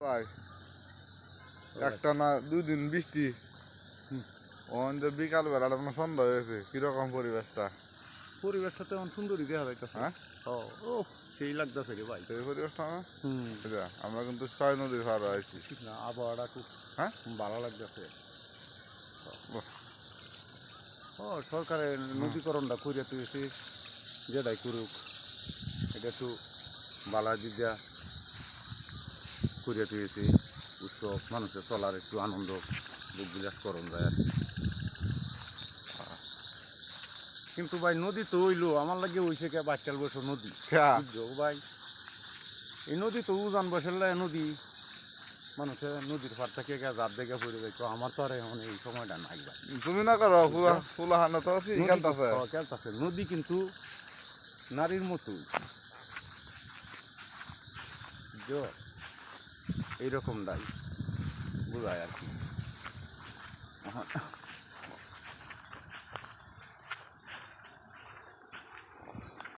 ভাই একটা না দুই দিন বৃষ্টি। ওখান যে বিকাল বেলাটা মানে সন্ধ্যা হয়েছে। কীরকম পরিবেশটা? পরিবেশটা তেমন সুন্দরই দেখা যাইতেছে। হ্যাঁ? ও সেই লাগতেছে রে ভাই। সেই পরিবেশটা না? এটা আমরা কিন্তু ছয় নদীর পার আছি। না আবহাওয়াটা খুব হ্যাঁ? ভালো লাগতেছে। ও সরকারের নদীকরণটা করিয়া তুইছে যেটাই করুক এটা একটু বালা দিদা করিয়া তুইছে উৎসব মানুষের চলার একটু আনন্দ বিলাস করণ যায় আর কিন্তু ভাই নদী তো হইল আমার লাগে হইছে কে বাচ্চাল বছর নদী। ভাই? এই নদী তো উজান বসেলে নদী। মানুষের নদীর পার থেকে গা জাপ দেখে পড়ে যাইতো আমার তো আর এখন এই সময়টা নাই ভাই। তুমি না করো ফুলা ফুলা হানা তো খেলতেছে। খেলতাছে। নদী কিন্তু নারীর মতো। এইরকম দায়। বোঝায় আর কি।